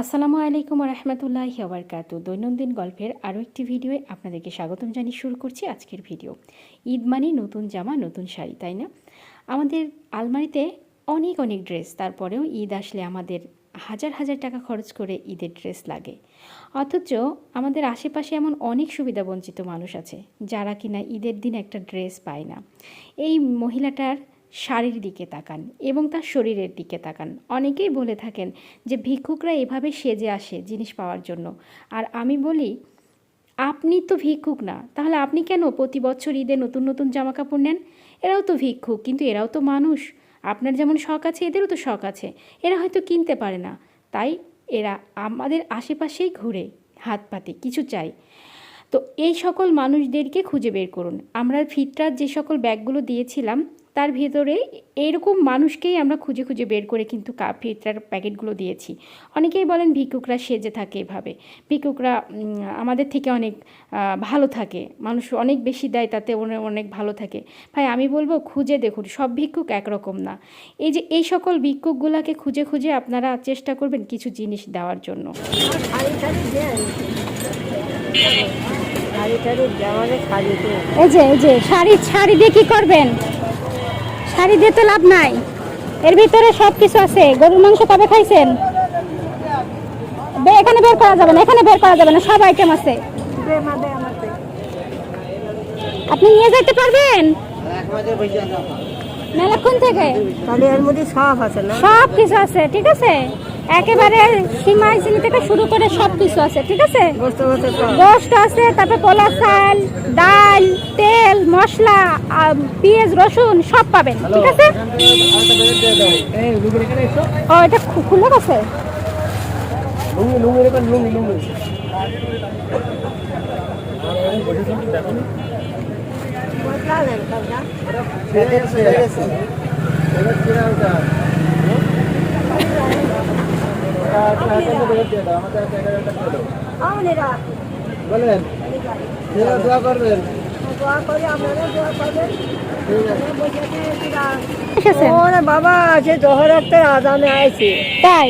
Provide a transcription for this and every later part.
আসসালামু আলাইকুম রহমতুল্লাহ ওবরকাত দৈনন্দিন গল্পের আরও একটি ভিডিওয়ে আপনাদেরকে স্বাগতম জানিয়ে শুরু করছি আজকের ভিডিও। ঈদ মানে নতুন জামা, নতুন শাড়ি, তাই না? আমাদের আলমারিতে অনেক অনেক ড্রেস, তারপরেও ঈদ আসলে আমাদের হাজার হাজার টাকা খরচ করে ঈদের ড্রেস লাগে। অথচ আমাদের আশেপাশে এমন অনেক সুবিধাবঞ্চিত মানুষ আছে, যারা কিনা ঈদের দিন একটা ড্রেস পায় না। এই মহিলাটার শাড়ির দিকে তাকান এবং তার শরীরের দিকে তাকান। অনেকেই বলে থাকেন যে ভিক্ষুকরা এভাবে সেজে আসে জিনিস পাওয়ার জন্য। আর আমি বলি, আপনি তো ভিক্ষুক না, তাহলে আপনি কেন প্রতি বছর ঈদে নতুন নতুন জামা কাপড় নেন? এরাও তো ভিক্ষুক, কিন্তু এরাও তো মানুষ। আপনার যেমন শখ আছে, এদেরও তো শখ আছে। এরা হয়তো কিনতে পারে না। তাই এরা আমাদের আশেপাশেই ঘুরে, হাত পাতে, কিছু চাই তো এই সকল মানুষদেরকে খুঁজে বের করুন। আমরা ফিতরার যে সকল ব্যাগগুলো দিয়েছিলাম তার ভেতরে এরকম মানুষকেই আমরা খুঁজে খুঁজে বের করে কিন্তু কা ফিতরার প্যাকেটগুলো দিয়েছি। অনেকেই বলেন ভিক্ষুকরা সেজে থাকে এভাবে। ভিক্ষুকরা আমাদের থেকে অনেক ভালো থাকে। মানুষ অনেক বেশি দেয় তাতে অনেক ভালো থাকে। ভাই আমি বলব খুঁজে দেখুন সব ভিক্ষুক একরকম না। এই যে এই সকল ভিক্ষুকগুলোকে খুঁজে খুঁজে আপনারা চেষ্টা করবেন কিছু জিনিস দেওয়ার জন্য। এই যে এই যে শাড়ি শাড়ি দিয়ে কি করবেন? শাড়ি দিয়ে তো লাভ নাই। এর ভিতরে সব কিছু আছে। গরুর মাংস কবে খাইছেন? এখানে বের করা যাবে না এখানে বের করা যাবে না সব আইটেম আছে। আপনি নিয়ে যেতে পারবেন? মেলাক্ষণ থেকে? সবকিছু সব আছে সব কিছু আছে ঠিক আছে? একেবারে চিনি থেকে শুরু করে সব কিছু আছে ঠিক আছে? গোস্ত আছে তারপরে পোলা চাল ডাল তেল মশলা পেঁয়াজ রসুন সব পাবেন ঠিক আছে? ও এটা খুলে গেছে? মশলা নেন সব না আমনেরা বলেন দোয়া করবেন বাবা সে আজানে আইছে। তাই?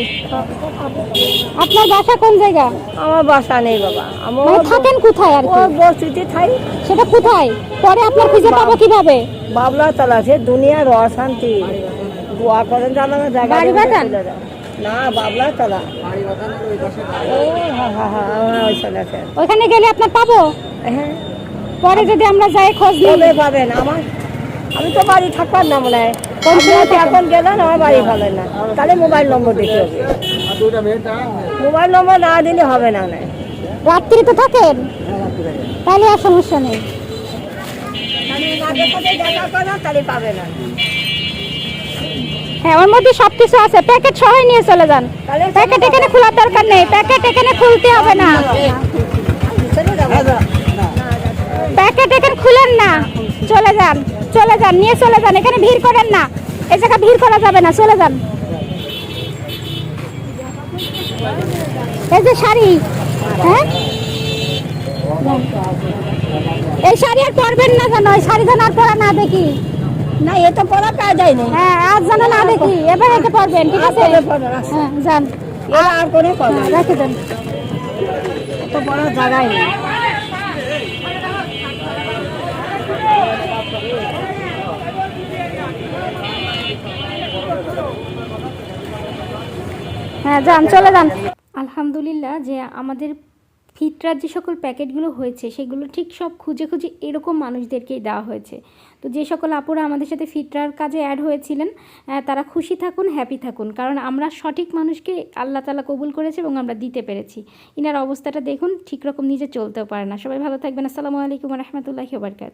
আপনার বাসা কোন জায়গা? আমার বাসা নেই বাবা। আমার মানে থাকেন কোথায় আর ও বস্তিতে থাই। সেটা কোথায়? পরে আপনার খুঁজে পাবো কীভাবে? বাবলা তলা সে দুনিয়ার অশান্তি। দোয়া করেন জানা জায়গা বাড়ি। না বাবলা তলা। ওখানে গেলে আপনার পাবো? হ্যাঁ। পরে যদি আমরা যাই খোঁজ কবে পাবেন আমার। আমি তো বাড়ি থাকবার না মনে হয়। এখন গেলেন আমার বাড়ি ভালো না। তাহলে মোবাইল নম্বর দিতে মোবাইল নম্বর না দিলে হবে না না রাত্রিতে থাকেন। তাহলে আর সমস্যা নেই। তাহলে পাবে না হ্যাঁ ওর মধ্যে সব কিছু আছে। প্যাকেট সবাই নিয়ে চলে যান। প্যাকেট এখানে খোলার দরকার নেই। প্যাকেট এখানে খুলতে হবে না। প্যাকেট এখানে খুলেন না। চলে যান। চলে যান। নিয়ে চলে যান। এখানে ভিড় করেন না। এই জায়গা ভিড় করা যাবে না। চলে যান। এই যে শাড়ি। হ্যাঁ? এই শাড়ি আর পরবেন না জানো এই শাড়ি যেন আর পরা না দেখি। না পড়া কাজ যায় না হ্যাঁ আজ যেন না দেখি এবার এটা পরবেন ঠিক আছে? হ্যাঁ যান। আর কথা হ্যাঁ, রেখে দেন। বড় জায়গায় নেই। হ্যাঁ যান চলে যান। আলহামদুলিল্লাহ যে আমাদের ফিতরার যে সকল প্যাকেটগুলো হয়েছে, সেগুলো ঠিক সব খুঁজে খুঁজে এরকম মানুষদেরকেই দেওয়া হয়েছে। তো যে সকল আপুরা আমাদের সাথে ফিতরার কাজে অ্যাড হয়েছিলেন তারা খুশি থাকুন হ্যাপি থাকুন। কারণ আমরা সঠিক মানুষকে আল্লাহ তালা কবুল করেছে এবং আমরা দিতে পেরেছি। ইনার অবস্থাটা দেখুন, ঠিক রকম নিজে চলতেও পারে না। সবাই ভালো থাকবেন। আসসালামু আলাইকুম রহমতুল্লাহ ওবরকাত